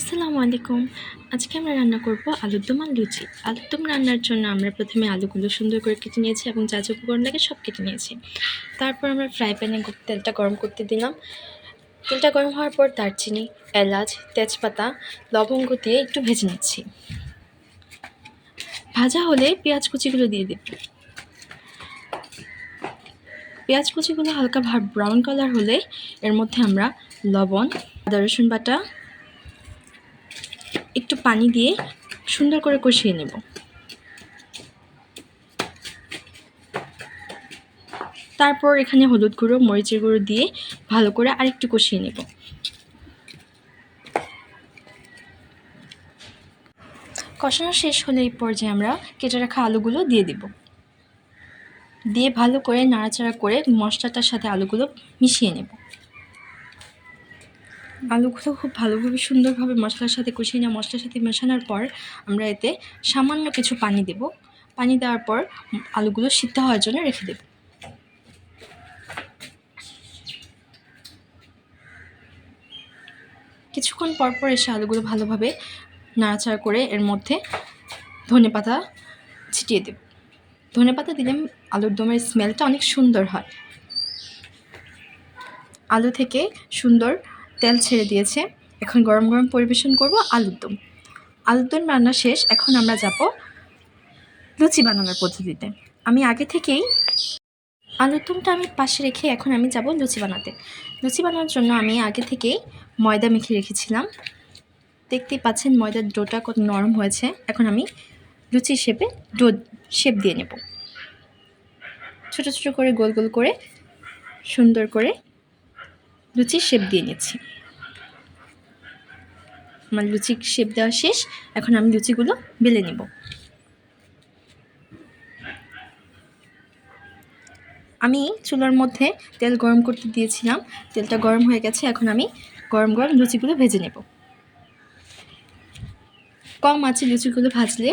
আসসালামু আলাইকুম। আজকে আমরা রান্না করব আলুর দম আর লুচি। আলুর দম রান্নার জন্য আমরা প্রথমে আলুগুলো সুন্দর করে কেটে নিয়েছি এবং যা যা উপকরণ লাগে সব কেটে নিয়েছি। তারপর আমরা ফ্রাই প্যানে তেলটা গরম করতে দিলাম। তেলটা গরম হওয়ার পর দারচিনি, এলাচ, তেজপাতা, লবঙ্গ দিয়ে একটু ভেজে নিচ্ছি। ভাজা হলে পেঁয়াজ কুচিগুলো দিয়ে দেব। পেঁয়াজ কুচিগুলো হালকা ব্রাউন কালার হলে এর মধ্যে আমরা লবণ, আদা রসুন বাটা একটু পানি দিয়ে সুন্দর করে কষিয়ে নেব। তারপর এখানে হলুদ গুঁড়ো, মরিচের গুঁড়ো দিয়ে ভালো করে আরেকটু কষিয়ে নেব। কষানো শেষ হলে এই পর্যায়ে আমরা কেটে রাখা আলুগুলো দিয়ে দেব। দিয়ে ভালো করে নাড়াচাড়া করে মশলাটার সাথে আলুগুলো মিশিয়ে নেব। আলুগুলো খুব ভালোভাবে সুন্দরভাবে মশলার সাথে কষিয়ে নেওয়া মশলার সাথে মেশানোর পর আমরা এতে সামান্য কিছু পানি দেব। পানি দেওয়ার পর আলুগুলো সিদ্ধ হওয়ার জন্য রেখে দেব। কিছুক্ষণ পর পর এসে আলুগুলো ভালোভাবে নাড়াচাড়া করে এর মধ্যে ধনে পাতা ছিটিয়ে দেব। ধনে পাতা দিলে আলুর দমের স্মেলটা অনেক সুন্দর হয়। আলু থেকে সুন্দর তেল ছেড়ে দিয়েছে। এখন গরম গরম পরিবেশন করব আলুর দম। আলুর দম রান্না শেষ, এখন আমরা যাব লুচি বানানোর পদ্ধতিতে। আমি আগে থেকেই আলুর দমটা আমি পাশে রেখে এখন আমি যাব লুচি বানাতে। লুচি বানানোর জন্য আমি আগে থেকেই ময়দা মেখে রেখেছিলাম। দেখতেই পাচ্ছেন ময়দার ডোটা কত নরম হয়েছে। এখন আমি লুচি শেপে ডো, শেপ দিয়ে নেব। ছোট ছোট করে গোল গোল করে সুন্দর করে লুচির শেপ দিয়ে নিচ্ছি। আমার লুচি শেপ দেওয়া শেষ, এখন আমি লুচিগুলো বেলে নেব। আমি চুলার মধ্যে তেল গরম করতে দিয়েছিলাম, তেলটা গরম হয়ে গেছে, এখন আমি গরম গরম লুচিগুলো ভেজে নেব। কম আছে লুচিগুলো ভাজলে,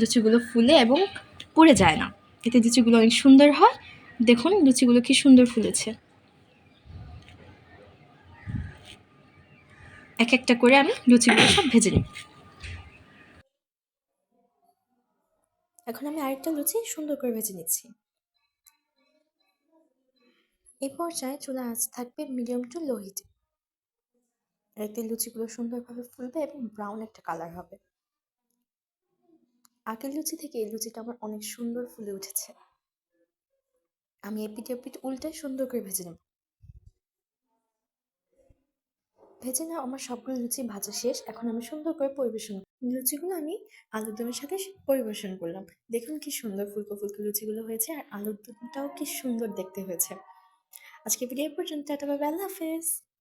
লুচিগুলো ফুলে এবং পুড়ে যায় না। এতে লুচিগুলো অনেক সুন্দর হয়। দেখুন লুচিগুলো কি সুন্দর ফুলেছে। এক একটা করে আমি লুচিগুলো সব ভেজে নিই। এখন আমি আরেকটা লুচি সুন্দর করে ভেজে নিচ্ছি। এই পর্যায়ে চুলা আঁচ থাকবে মিডিয়াম টু লো হিটে। এতে লুচিগুলো সুন্দরভাবে ফুলবে এবং ব্রাউন একটা কালার হবে। আগের লুচি থেকে এই লুচিটা আমার অনেক সুন্দর ফুলে উঠেছে। আমি এপিট এপিট উল্টে সুন্দর করে ভেজে নেব। ভেজে নেওয়া আমার সবগুলো লুচি ভাজা শেষ। এখন আমি সুন্দর করে পরিবেশন লুচিগুলো আমি আলুর দমের সাথে পরিবেশন করলাম। দেখুন কি সুন্দর ফুলকো ফুলকো লুচিগুলো হয়েছে আর আলুর দমটাও কি সুন্দর দেখতে হয়েছে। আজকে ভিডিও পর্যন্ত বেলা আল্লাহ হাফেজ।